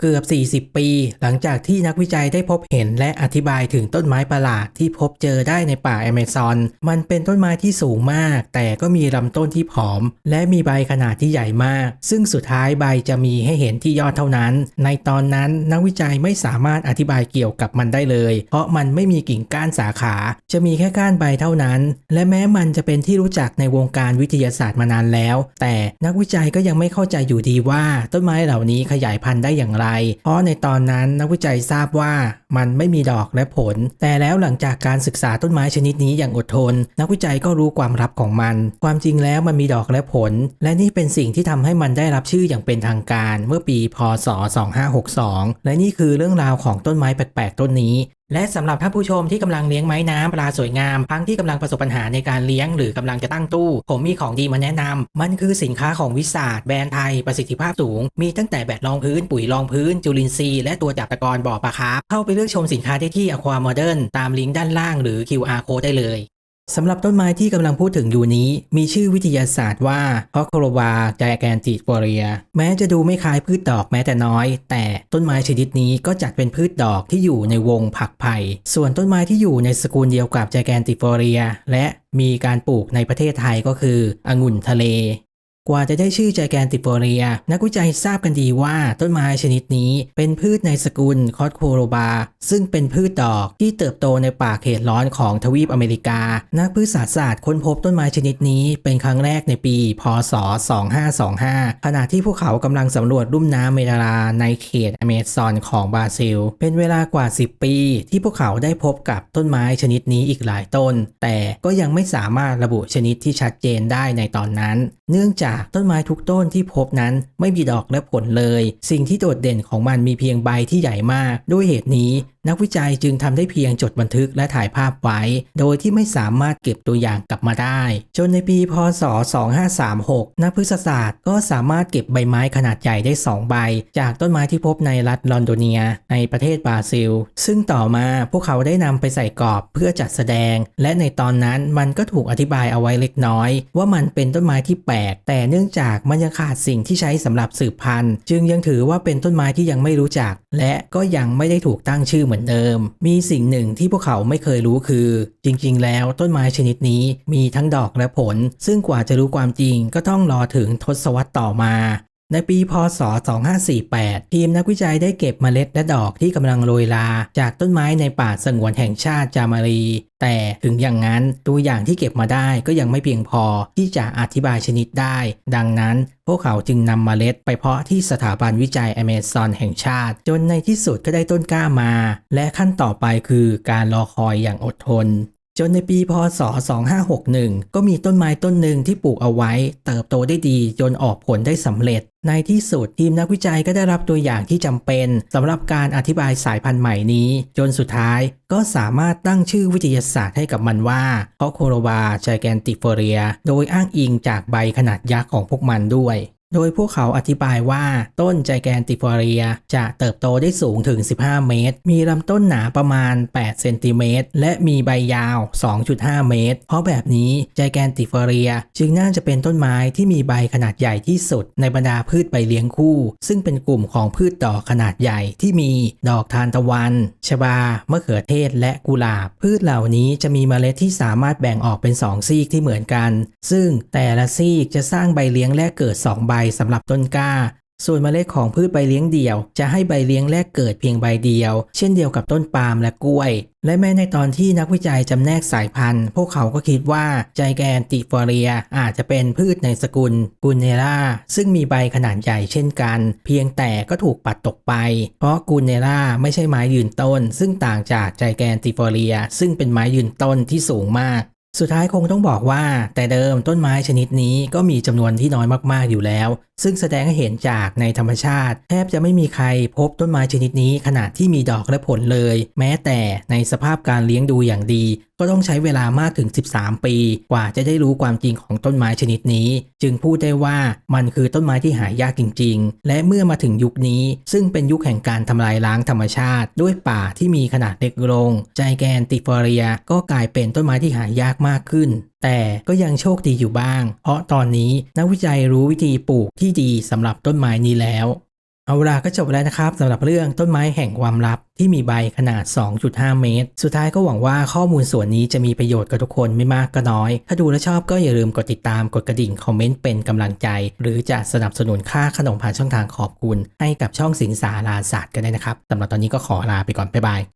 เกือบ 40 ปี หลังจากที่นักวิจัยได้พบเห็นและอธิบายถึงต้นไม้ประหลาดที่พบเจอได้ในป่าแอมซอน มันเป็นต้นไม้ที่สูงมาก แต่ก็มีลำต้นที่ผอม และมีใบขนาดที่ใหญ่มาก ซึ่งสุดท้ายใบจะมีให้เห็นที่ยอดเท่านั้น ในตอนนั้นนักวิจัยไม่สามารถอธิบายเกี่ยวกับมันได้เลย เพราะมันไม่มีกิ่งก้านสาขา จะมีแค่ก้านใบเท่านั้น และแม้มันจะเป็นที่รู้จักในวงการวิทยาศาสตร์มานานแล้ว แต่นักวิจัยก็ยังไม่เข้าใจอยู่ดีว่าต้นไม้เหล่านี้ขยายพันธุ์ได้อย่างไรเพราะในตอนนั้นนักวิจัยทราบว่ามันไม่มีดอกและผล แต่แล้วหลังจากการศึกษาต้นไม้ชนิดนี้อย่างอดทน นักวิจัยก็รู้ความลับของมัน ความจริงแล้วมันมีดอกและผล และนี่เป็นสิ่งที่ทำให้มันได้รับชื่ออย่างเป็นทางการเมื่อปี พศ 2562 และนี่คือเรื่องราวของต้นไม้แปลกๆต้นนี้ และสำหรับท่านผู้ชมที่กำลังเลี้ยงไม้น้ำปลาสวยงามทั้งที่กำลังประสบปัญหาในการเลี้ยงหรือกำลังจะตั้งตู้ ผมมีของดีมาแนะนำมันคือสินค้าของวิสาดแบรนด์ไทยประสิทธิภาพสูง มีตั้งแต่แบตรองพื้น ปุ๋ยรองพื้น จุลินทรีย์และตัวจับตะกอนบ่อปลาคาร์ฟเข้าไปเลือกชมสินค้าได้ที่อควาโมเดิร์นตามลิงก์ด้านล่างหรือ QR code ได้เลย สำหรับต้นไม้ที่กำลังพูดถึงอยู่นี้ มีชื่อวิทยาศาสตร์ว่าฮอกโครวาไจแกนติฟอเรีย แม้จะดูไม่คล้ายพืชดอกแม้แต่น้อย แต่ต้นไม้ชนิดนี้ก็จัดเป็นพืชดอกที่อยู่ในวงผักไผ่ส่วนต้นไม้ที่อยู่ในสกุลเดียวกับไจแกนติฟอเรีย และมีการปลูกในประเทศไทยก็คือองุ่นทะเล กว่าจะได้ชื่อไจแกนติโฟเรีย นักวิจัยทราบกันดีว่าต้นไม้ชนิดนี้เป็นพืชในสกุลคอสโคโรบา ซึ่งเป็นพืชดอกที่เติบโตในป่าเขตร้อนของทวีปอเมริกา นักพืชศาสตร์ศาสตร์ค้นพบต้นไม้ชนิดนี้เป็นครั้งแรกในปี พศ 2525 ขณะที่พวกเขากำลังสำรวจลุ่มน้ำเมราลาในเขตอเมซอนของบราซิล เป็นเวลากว่า 10 ปี ที่พวกเขาได้พบกับต้นไม้ชนิดนี้อีกหลายต้น แต่ก็ยังไม่สามารถระบุชนิดที่ชัดเจนได้ในตอนนั้นเนื่องจากต้นไม้ทุกต้นที่พบนั้นไม่มีดอกและผลเลย สิ่งที่โดดเด่นของมันมีเพียงใบที่ใหญ่มาก ด้วยเหตุนี้ นักวิจัยจึงทำได้เพียงจดบันทึกและถ่ายภาพไว้ โดยที่ไม่สามารถเก็บตัวอย่างกลับมาได้ จนในปีพศ 2536 นักพฤกษศาสตร์ก็สามารถเก็บใบไม้ขนาดใหญ่ได้ 2 ใบ จากต้นไม้ที่พบในรัฐลอนโดเนีย ในประเทศบราซิล ซึ่งต่อมาพวกเขาได้นำไปใส่กรอบเพื่อจัดแสดง และในตอนนั้นมันก็ถูกอธิบายเอาไว้เล็กน้อย ว่ามันเป็นต้นไม้ที่แปลกแต่เนื่องจากมันยังขาดสิ่งที่ใช้สำหรับสืบพันธุ์ จึงยังถือว่าเป็นต้นไม้ที่ยังไม่รู้จัก และก็ยังไม่ได้ถูกตั้งชื่อเหมือนเดิม มีสิ่งหนึ่งที่พวกเขาไม่เคยรู้คือ จริง ๆ แล้วต้นไม้ชนิดนี้มีทั้งดอกและผล ซึ่งกว่าจะรู้ความจริงก็ต้องรอถึงทศวรรษต่อมา ในปีพศ 2548 ทีมนักวิจัยได้เก็บเมล็ดและดอกที่กำลังโรยลา จากต้นไม้ในป่าสงวนแห่งชาติจามารี แต่ถึงอย่างนั้นตัวอย่างที่เก็บมาได้ก็ยังไม่เพียงพอที่จะอธิบายชนิดได้ ดังนั้นพวกเขาจึงนำเมล็ดไปเพาะที่สถาบันวิจัยอเมซอนแห่งชาติ จนในที่สุดก็ได้ต้นกล้ามา และขั้นต่อไปคือการรอคอยอย่างอดทน จนในปีพศ 2561 ก็มีต้นไม้ต้นหนึ่งที่ปลูกเอาไว้ เติบโตได้ดีจนออกผลได้สำเร็จ ในที่สุดทีมนักวิจัยก็ได้รับตัวอย่างที่จำเป็นสำหรับการอธิบายสายพันธุ์ใหม่นี้ จนสุดท้ายก็สามารถตั้งชื่อวิทยาศาสตร์ให้กับมันว่าเพราะโคโรบาไจแกนติฟเรีย โดยอ้างอิงจากใบขนาดยักษ์ของพวกมันด้วย โดยพวกเขาอธิบายว่าต้นไจแกนติฟอเรียจะเติบโตได้สูงถึง 15 เมตร มีลำต้นหนาประมาณ 8 เซนติเมตร และมีใบยาว 2.5 เมตร เพราะแบบนี้ไจแกนติฟอเรีย จึงน่าจะเป็นต้นไม้ที่มีใบขนาดใหญ่ที่สุด ในบรรดาพืชใบเลี้ยงคู่ ซึ่งเป็นกลุ่มของพืชดอกขนาดใหญ่ที่มีดอกทานตะวัน ชบา มะเขือเทศ และกุหลาบ พืชเหล่านี้จะมีเมล็ดที่สามารถแบ่งออกเป็น 2 ซีกที่เหมือนกัน ซึ่งแต่ละซีกจะสร้างใบเลี้ยงแรกเกิด 2 ใบสำหรับต้นกล้า ส่วนเมล็ดของพืชใบเลี้ยงเดี่ยว จะให้ใบเลี้ยงแรกเกิดเพียงใบเดียว เช่นเดียวกับต้นปาล์มและกล้วย และแม้ในตอนที่นักวิจัยจำแนกสายพันธุ์ พวกเขาก็คิดว่าไจแกนติฟอเรียอาจจะเป็นพืชในสกุลกุนเนล่าซึ่งมีใบขนาดใหญ่เช่นกัน เพียงแต่ก็ถูกปัดตกไป เพราะกุนเนล่าไม่ใช่ไม้ยืนต้น ซึ่งต่างจากไจแกนติฟอเรีย ซึ่งเป็นไม้ยืนต้นที่สูงมาก สุดท้ายคงต้องบอกว่า แต่เดิมต้นไม้ชนิดนี้ก็มีจำนวนที่น้อยมากๆอยู่แล้ว ซึ่งแสดงให้เห็นจากในธรรมชาติ แทบจะไม่มีใครพบต้นไม้ชนิดนี้ขนาดที่มีดอกและผลเลย แม้แต่ในสภาพการเลี้ยงดูอย่างดีก็ต้องใช้เวลามากถึง 13 ปี กว่าจะได้รู้ความจริงของต้นไม้ชนิดนี้ จึงพูดได้ว่ามันคือต้นไม้ที่หายากจริง ๆ และเมื่อมาถึงยุคนี้ ซึ่งเป็นยุคแห่งการทำลายล้างธรรมชาติ ด้วยป่าที่มีขนาดเล็กลง ใจแกนติฟอเรียก็กลายเป็นต้นไม้ที่หายากมากขึ้นแต่ก็ยังโชคดีอยู่บ้าง เพราะตอนนี้นักวิจัยรู้วิธีปลูกที่ดีสำหรับต้นไม้นี้แล้ว เอาล่ะก็จบแล้วนะครับสำหรับเรื่องต้นไม้แห่งความลับที่มีใบขนาด 2.5 เมตร สุดท้ายก็หวังว่าข้อมูลส่วนนี้จะมีประโยชน์กับทุกคนไม่มากก็น้อย ถ้าดูและชอบก็อย่าลืมกดติดตามกดกระดิ่งคอมเมนต์เป็นกำลังใจ หรือจะสนับสนุนค่าขนมผ่านช่องทางขอบคุณ ให้กับช่องสิงสาราศาสตร์ก็ได้นะครับสำหรับตอนนี้ก็ขอลาไปก่อนบ๊ายบาย